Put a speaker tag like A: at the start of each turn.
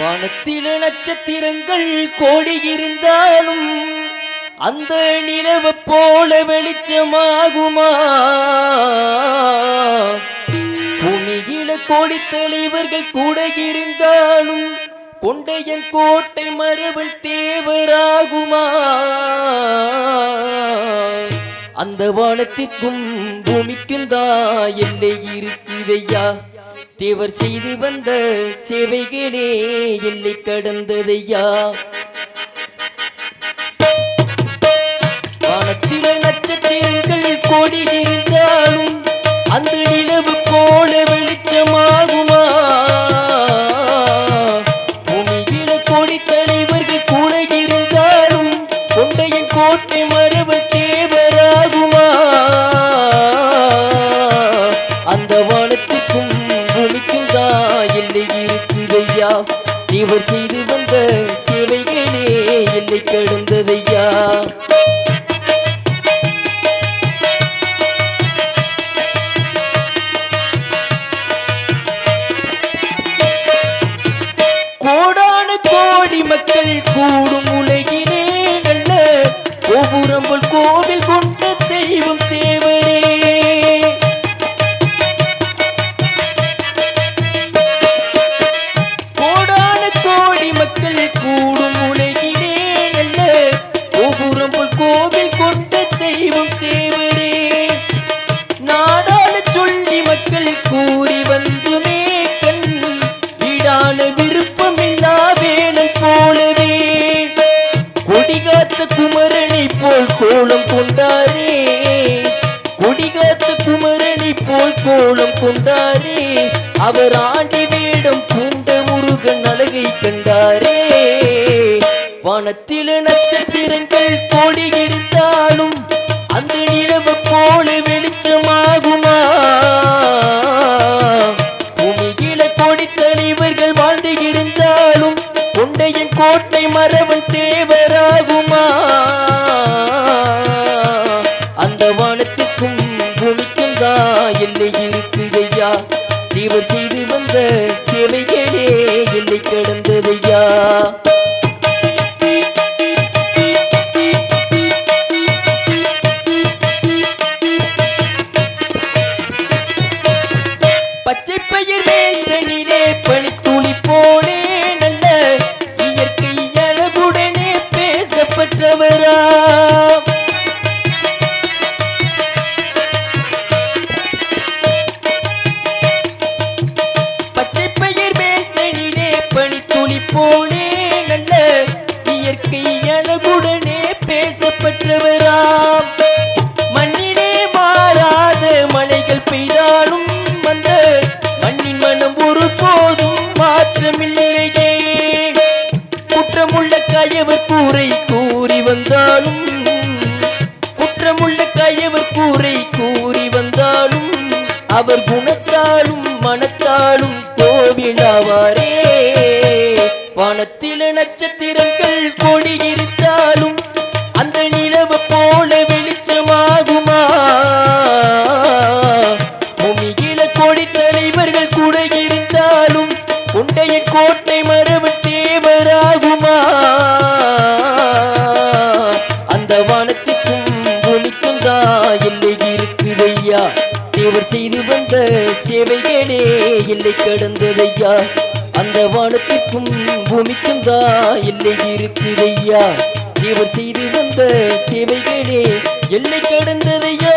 A: வானத்தில நட்சத்திரங்கள் கோடி இருந்தாலும் அந்த நிலவ போல வெளிச்சமாகுமா? பூமியில கோடி தலைவர்கள் கூட இருந்தாலும் கொண்டையன் கோட்டை மரபன் தேவராகுமா? அந்த வானத்திற்கும் பூமிக்கும் தான் எல்லை இருக்குதையா? தேவர் செய்து வந்த சேவைகளே எல்லை கடந்ததையா? வானத்தில நட்சத்திரங்கள் கோடியே இவர் செய்து வந்த சேவைகளே என்னை கடந்ததையா? கோடான கோடி மக்கள் கூடும் குமரணி போல் கோலம் கொண்டாரே கொடிகாத்த குமரணி போல் கோலம் கொண்டாரே அவர் ஆண்டி வேடம் பூண்ட முருகன் அழகை கண்டாரே. வானத்தில நட்சத்திரங்கள் கோடி இருந்தாலும் அந்த நிலவு போல வெளிச்சமாகுமா? பூமியில கோடி தலைவர்கள் வாழ்ந்து இருந்தாலும் கொண்டையின் கோட்டை மரவன் தே சொல்லி கெடுந்ததையா நல்ல இயற்கை அழகுடனே பேசப்பட்டவராம். மண்ணிலே மாறாத மலைகள் பெய்தாலும் வந்த மண்ணின் மனம் ஒரு போதும் மாற்றமில்லையே குற்றமுள்ள கயவர் கூரை கூறி வந்தாலும் குற்றமுள்ள கயவர் கூரை கூறி வந்தாலும் அவர் குணத்தாலும் மனத்தாலும் கோவிலாவாரே வானத்தில நட்சத்திரங்கள் கொடி இருந்தாலும் அந்த நிலவு போல வெளிச்சமாகுமா? பூமியில கொடி தலைவர்கள் கூட இருந்தாலும் உண்டைய கோட்டை மரபு தேவராகுமா? அந்த வானத்திற்கும் பூமிக்கும் தான் இல்லை இருக்குதையா தேவர் செய்து வந்த சேவைகளே இல்லை கடந்ததையா அந்த வானத்திற்கும் பூமிக்கும் தான் எல்லை இருக்குதையா? இவர் செய்து வந்த சேவைகளே எல்லை கடந்ததையா?